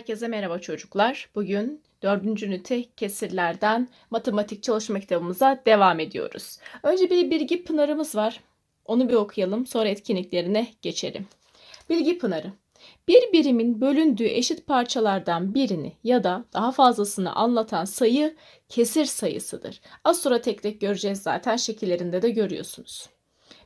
Herkese merhaba çocuklar. Bugün 4. ünite kesirlerden matematik çalışma kitabımıza devam ediyoruz. Önce bir bilgi pınarımız var. Onu bir okuyalım. Sonra etkinliklerine geçelim. Bilgi pınarı. Bir birimin bölündüğü eşit parçalardan birini ya da daha fazlasını anlatan sayı kesir sayısıdır. Az sonra tek tek göreceğiz zaten şekillerinde de görüyorsunuz.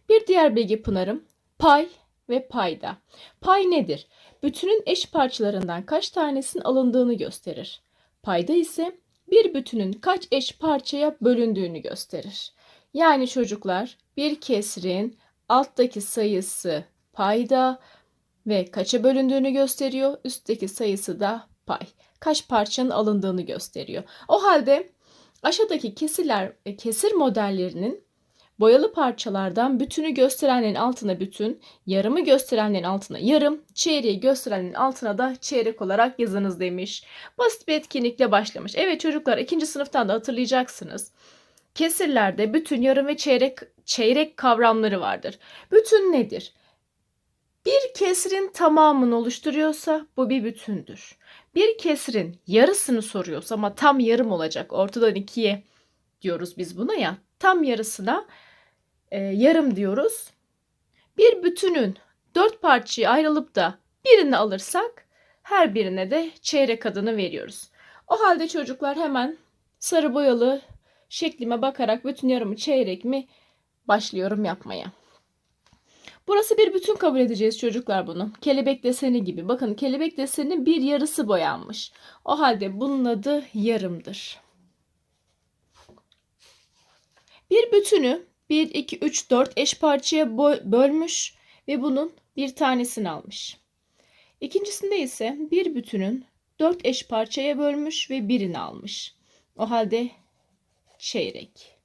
Bir diğer bilgi pınarım pay ve payda. Pay nedir? Bütünün eş parçalarından kaç tanesinin alındığını gösterir. Payda ise bir bütünün kaç eş parçaya bölündüğünü gösterir. Yani çocuklar bir kesrin alttaki sayısı payda ve kaça bölündüğünü gösteriyor. Üstteki sayısı da pay. Kaç parçanın alındığını gösteriyor. O halde aşağıdaki kesirler kesir modellerinin Boyalı parçalardan bütünü gösterenlerin altına bütün, yarımı gösterenlerin altına yarım, çeyreği gösterenlerin altına da çeyrek olarak yazınız demiş. Basit bir etkinlikle başlamış. Evet çocuklar ikinci sınıftan da hatırlayacaksınız. Kesirlerde bütün, yarım ve çeyrek çeyrek kavramları vardır. Bütün nedir? Bir kesrin tamamını oluşturuyorsa bu bir bütündür. Bir kesrin yarısını soruyorsa ama tam yarım olacak. Ortadan ikiye diyoruz biz buna ya. Tam yarısına e, yarım diyoruz. Bir bütünün dört parçaya ayrılıp da birini alırsak her birine de çeyrek adını veriyoruz. O halde çocuklar hemen sarı boyalı şeklime bakarak bütün yarımı çeyrek mi başlıyorum yapmaya. Burası bir bütün kabul edeceğiz çocuklar bunu. Kelebek deseni gibi. Bakın kelebek deseninin bir yarısı boyanmış. O halde bunun adı yarımdır. Bir bütünü 1, 2, 3, 4 eş parçaya bölmüş ve bunun bir tanesini almış. İkincisinde ise bir bütünün 4 eş parçaya bölmüş ve birini almış. O halde çeyrek.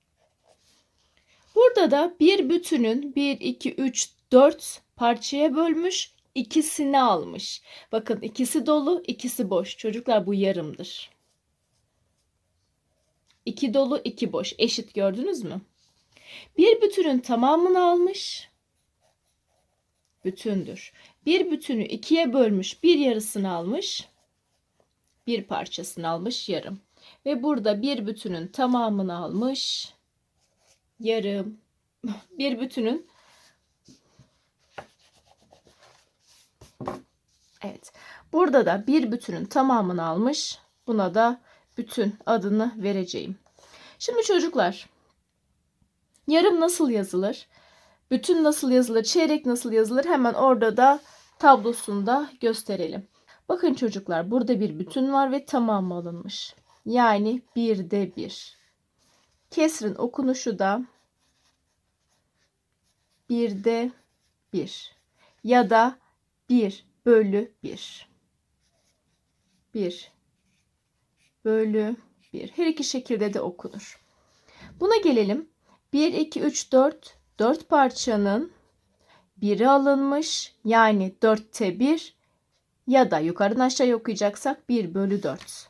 Burada da bir bütünün 1, 2, 3, 4 parçaya bölmüş, ikisini almış. Bakın ikisi dolu, ikisi boş. Çocuklar bu yarımdır. İki dolu, iki boş. Eşit gördünüz mü? Bir bütünün tamamını almış. Bütündür. Bir bütünü ikiye bölmüş, bir yarısını almış. Bir parçasını almış yarım. Ve burada bir bütünün tamamını almış. Yarım. Bir bütünün Evet. Burada da bir bütünün tamamını almış. Buna da bütün adını vereceğim. Şimdi çocuklar yarım nasıl yazılır? Bütün nasıl yazılır? Çeyrek nasıl yazılır? Hemen orada da tablosunda gösterelim. Bakın çocuklar burada bir bütün var ve tamamı alınmış. Yani bir de bir. Kesrin okunuşu da bir de bir ya da bir bölü bir. Bir bölü 1. Her iki şekilde de okunur. Buna gelelim. 1, 2, 3, 4. 4 parçanın biri alınmış. Yani 4'te 1 ya da yukarıdan aşağıya okuyacaksak 1 bölü 4.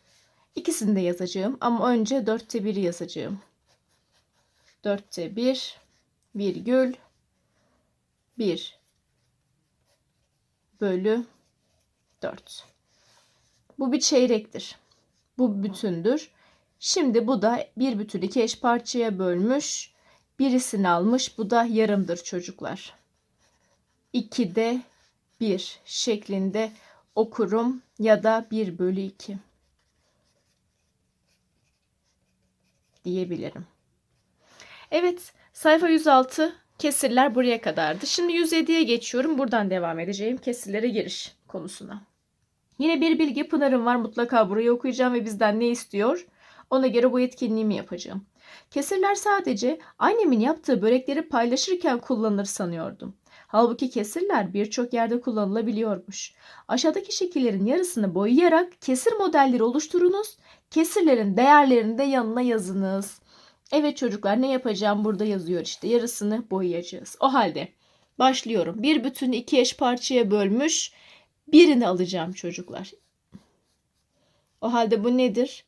İkisini de yazacağım ama önce 4'te 1'i yazacağım. 4'te 1 virgül 1 bölü 4. Bu bir çeyrektir. Bu bütündür. Şimdi bu da bir bütün iki eş parçaya bölmüş. Birisini almış. Bu da yarımdır çocuklar. 2'de 1 şeklinde okurum ya da 1 bölü 2 diyebilirim. Evet sayfa 106 kesirler buraya kadardı. Şimdi 107'ye geçiyorum. Buradan devam edeceğim kesirlere giriş konusuna. Yine bir bilgi pınarım var. Mutlaka burayı okuyacağım ve bizden ne istiyor? Ona göre bu etkinliğimi yapacağım. Kesirler sadece annemin yaptığı börekleri paylaşırken kullanılır sanıyordum. Halbuki kesirler birçok yerde kullanılabiliyormuş. Aşağıdaki şekillerin yarısını boyayarak kesir modelleri oluşturunuz. Kesirlerin değerlerini de yanına yazınız. Evet çocuklar ne yapacağım burada yazıyor işte yarısını boyayacağız. O halde başlıyorum. Bir bütünü iki eş parçaya bölmüş birini alacağım çocuklar. O halde bu nedir?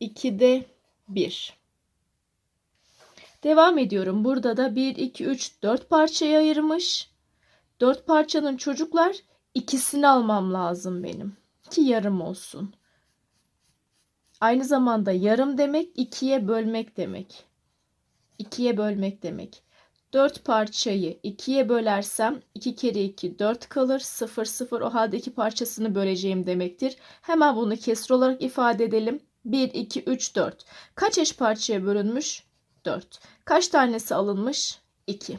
2'de 1. Devam ediyorum. Burada da 1, 2, 3, 4 parçaya ayırmış. 4 parçanın çocuklar ikisini almam lazım benim. Ki yarım olsun. Aynı zamanda yarım demek ikiye bölmek demek. İkiye bölmek demek. 4 parçayı ikiye bölersem 2 kere 2 4 kalır. 0 0 o halde iki parçasını böleceğim demektir. Hemen bunu kesir olarak ifade edelim. 1 2 3 4. Kaç eş parçaya bölünmüş? 4. Kaç tanesi alınmış? 2.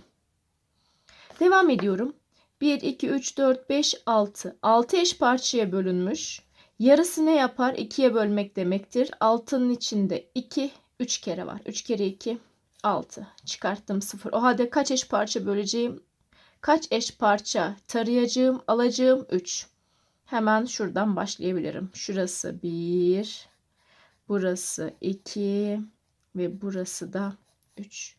Devam ediyorum. 1 2 3 4 5 6. 6 eş parçaya bölünmüş. Yarısı ne yapar? 2'ye bölmek demektir. 6'nın içinde 2 3 kere var. 3 kere 2 6. Çıkarttım 0. O halde kaç eş parça böleceğim? Kaç eş parça tarayacağım, alacağım? 3. Hemen şuradan başlayabilirim. Şurası 1. Burası 2 ve burası da 3.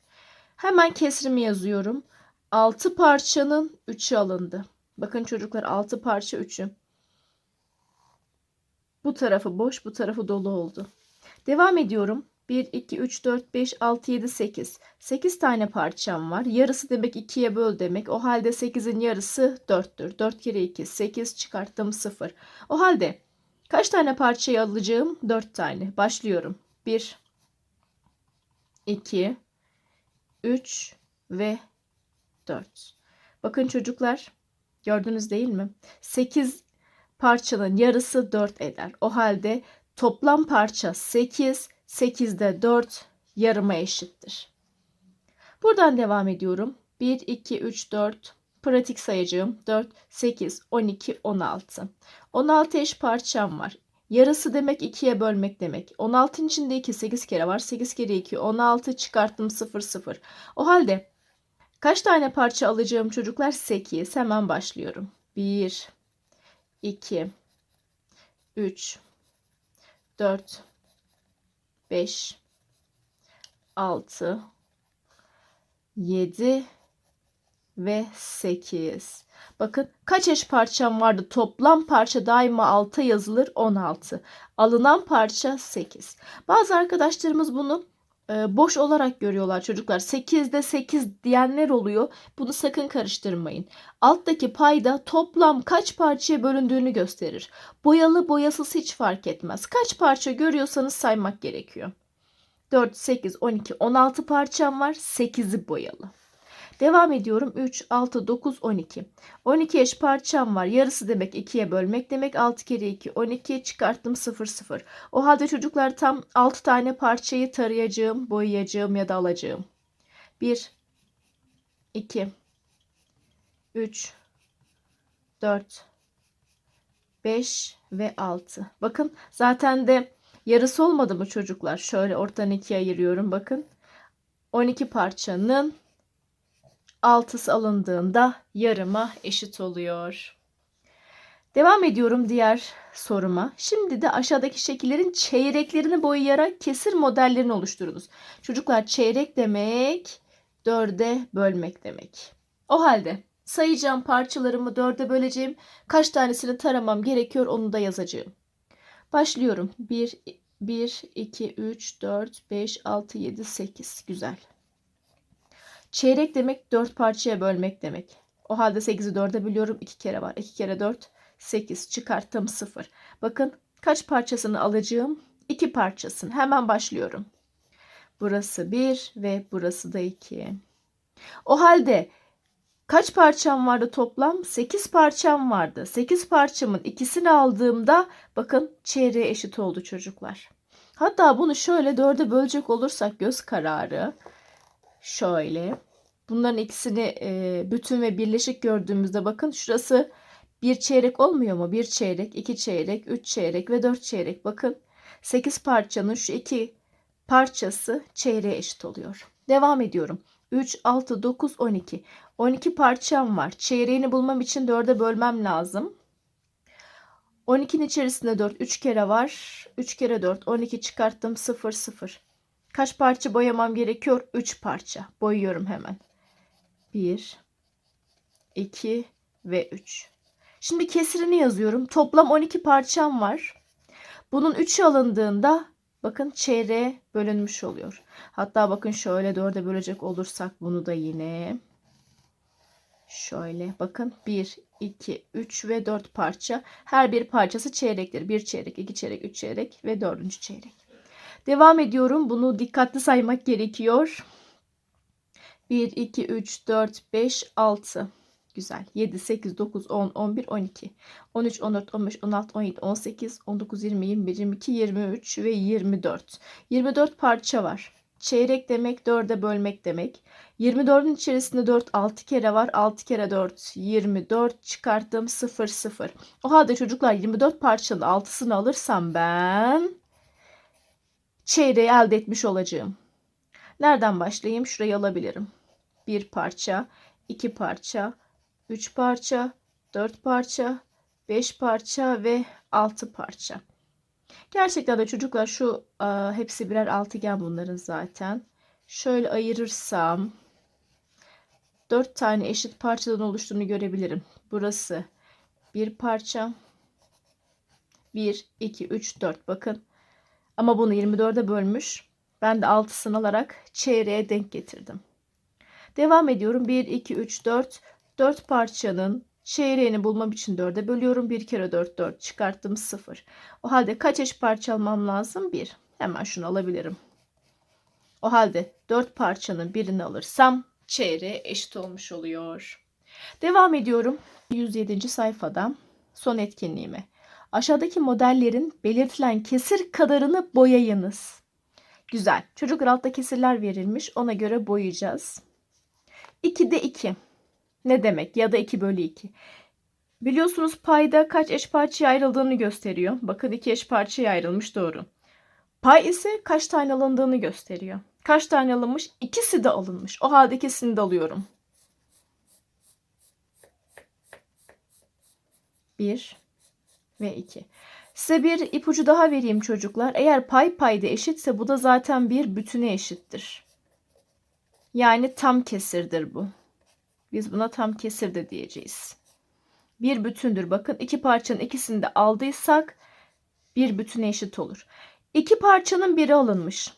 Hemen kesrimi yazıyorum. 6 parçanın 3'ü alındı. Bakın çocuklar 6 parça 3'ü. Bu tarafı boş, bu tarafı dolu oldu. Devam ediyorum. 1, 2, 3, 4, 5, 6, 7, 8. 8 tane parçam var. Yarısı demek 2'ye böl demek. O halde 8'in yarısı 4'tür. 4 kere 2, 8 çıkarttım 0. O halde kaç tane parçayı alacağım? 4 tane. Başlıyorum. 1, 2, 3 ve 4. Bakın çocuklar gördünüz değil mi? 8 parçanın yarısı 4 eder. O halde toplam parça 8, 8'de 4 yarıma eşittir. Buradan devam ediyorum. 1, 2, 3, 4 pratik sayacağım. 4, 8, 12, 16. 16 eş parçam var. Yarısı demek 2'ye bölmek demek. 16'ın içinde 2 8 kere var. 8 kere 2 16 çıkarttım 0 0. O halde kaç tane parça alacağım çocuklar? 8. Hemen başlıyorum. 1 2 3 4 5 6 7 ve 8. Bakın kaç eş parçam vardı? Toplam parça daima alta yazılır 16. Alınan parça 8. Bazı arkadaşlarımız bunu boş olarak görüyorlar çocuklar. 8'de 8 diyenler oluyor. Bunu sakın karıştırmayın. Alttaki payda toplam kaç parçaya bölündüğünü gösterir. Boyalı boyasız hiç fark etmez. Kaç parça görüyorsanız saymak gerekiyor. 4, 8, 12, 16 parçam var. 8'i boyalı. Devam ediyorum. 3, 6, 9, 12. 12 eş parçam var. Yarısı demek 2'ye bölmek demek. 6 kere 2, 12 çıkarttım 0, 0. O halde çocuklar tam 6 tane parçayı tarayacağım, boyayacağım ya da alacağım. 1, 2, 3, 4, 5 ve 6. Bakın zaten de yarısı olmadı mı çocuklar? Şöyle ortadan ikiye ayırıyorum bakın. 12 parçanın altısı alındığında yarıma eşit oluyor. Devam ediyorum diğer soruma. Şimdi de aşağıdaki şekillerin çeyreklerini boyayarak kesir modellerini oluşturunuz. Çocuklar çeyrek demek dörde bölmek demek. O halde sayacağım parçalarımı dörde böleceğim. Kaç tanesini taramam gerekiyor onu da yazacağım. Başlıyorum. 1, 1, 2, 3, 4, 5, 6, 7, 8. Güzel. Çeyrek demek 4 parçaya bölmek demek. O halde 8'i 4'e bölüyorum. 2 kere var. 2 kere 4 8 çıkarttım 0. Bakın kaç parçasını alacağım? 2 parçasını. Hemen başlıyorum. Burası 1 ve burası da 2. O halde kaç parçam vardı toplam? 8 parçam vardı. 8 parçamın ikisini aldığımda bakın çeyreğe eşit oldu çocuklar. Hatta bunu şöyle 4'e bölecek olursak göz kararı şöyle. Bunların ikisini e, bütün ve birleşik gördüğümüzde bakın şurası bir çeyrek olmuyor mu? Bir çeyrek, iki çeyrek, üç çeyrek ve dört çeyrek. Bakın 8 parçanın şu iki parçası çeyreğe eşit oluyor. Devam ediyorum. 3, 6, 9, 12. 12 parçam var. Çeyreğini bulmam için 4'e bölmem lazım. 12'nin içerisinde 4 3 kere var. 3 kere 4 12 çıkarttım 0 0. Kaç parça boyamam gerekiyor? 3 parça. Boyuyorum hemen. 1 2 ve 3. Şimdi kesirini yazıyorum. Toplam 12 parçam var. Bunun 3'ü alındığında bakın çeyreğe bölünmüş oluyor. Hatta bakın şöyle 4'e bölecek olursak bunu da yine Şöyle bakın 1, 2, 3 ve 4 parça. Her bir parçası çeyrektir. 1 çeyrek, 2 çeyrek, 3 çeyrek ve 4. çeyrek. Devam ediyorum. Bunu dikkatli saymak gerekiyor. 1, 2, 3, 4, 5, 6. Güzel. 7, 8, 9, 10, 11, 12, 13, 14, 15, 16, 17, 18, 19, 20, 21, 22, 23 ve 24. 24 parça var. Çeyrek demek 4'e bölmek demek. 24'ün içerisinde 4 6 kere var. 6 kere 4 24 çıkarttım 0 0. O halde çocuklar 24 parçanın 6'sını alırsam ben çeyreği elde etmiş olacağım. Nereden başlayayım? Şurayı alabilirim. Bir parça, iki parça, üç parça, dört parça, beş parça ve altı parça. Gerçekten de çocuklar şu a, hepsi birer altıgen bunların zaten. Şöyle ayırırsam dört tane eşit parçadan oluştuğunu görebilirim. Burası bir parça. 1, 2, 3, 4 bakın. Ama bunu 24'e bölmüş. Ben de 6'sını alarak çeyreğe denk getirdim. Devam ediyorum. 1, 2, 3, 4. 4 parçanın çeyreğini bulmam için 4'e bölüyorum. 1 kere 4, 4 çıkarttım 0. O halde kaç eş parça almam lazım? 1. Hemen şunu alabilirim. O halde 4 parçanın birini alırsam çeyreğe eşit olmuş oluyor. Devam ediyorum. 107. sayfada son etkinliğime. Aşağıdaki modellerin belirtilen kesir kadarını boyayınız. Güzel. Çocuklar altta kesirler verilmiş. Ona göre boyayacağız. 2'de 2. Ne demek? Ya da 2 bölü 2. Biliyorsunuz payda kaç eş parçaya ayrıldığını gösteriyor. Bakın iki eş parçaya ayrılmış doğru. Pay ise kaç tane alındığını gösteriyor. Kaç tane alınmış? İkisi de alınmış. O halde ikisini de alıyorum. 1 ve 2. Size bir ipucu daha vereyim çocuklar. Eğer pay payda eşitse bu da zaten bir bütüne eşittir. Yani tam kesirdir bu. Biz buna tam kesir de diyeceğiz. Bir bütündür. Bakın iki parçanın ikisini de aldıysak bir bütüne eşit olur. İki parçanın biri alınmış.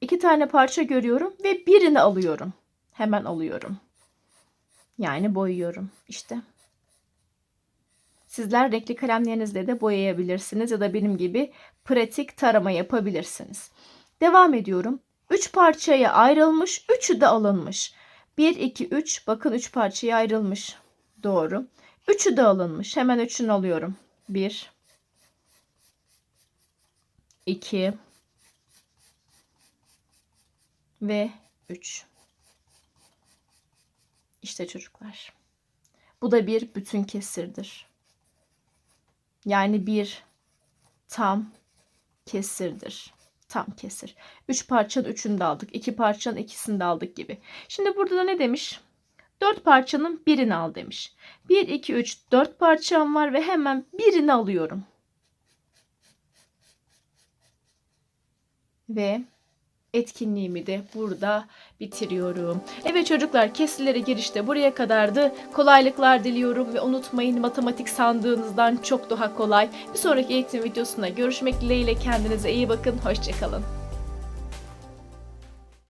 İki tane parça görüyorum ve birini alıyorum. Hemen alıyorum. Yani boyuyorum. İşte. Sizler renkli kalemlerinizle de boyayabilirsiniz ya da benim gibi pratik tarama yapabilirsiniz. Devam ediyorum. 3 parçaya ayrılmış, 3'ü de alınmış. 1, 2, 3. Bakın 3 parçaya ayrılmış. Doğru. 3'ü de alınmış. Hemen 3'ünü alıyorum. 1, 2 ve 3. İşte çocuklar. Bu da bir bütün kesirdir. Yani bir tam kesirdir. Tam kesir. Üç parçanın üçünü de aldık. iki parçanın ikisini de aldık gibi. Şimdi burada da ne demiş? Dört parçanın birini al demiş. Bir, iki, üç, dört parçam var ve hemen birini alıyorum. Ve etkinliğimi de burada bitiriyorum. Evet çocuklar kesirlere girişte buraya kadardı. Kolaylıklar diliyorum ve unutmayın matematik sandığınızdan çok daha kolay. Bir sonraki eğitim videosunda görüşmek dileğiyle kendinize iyi bakın. Hoşçakalın.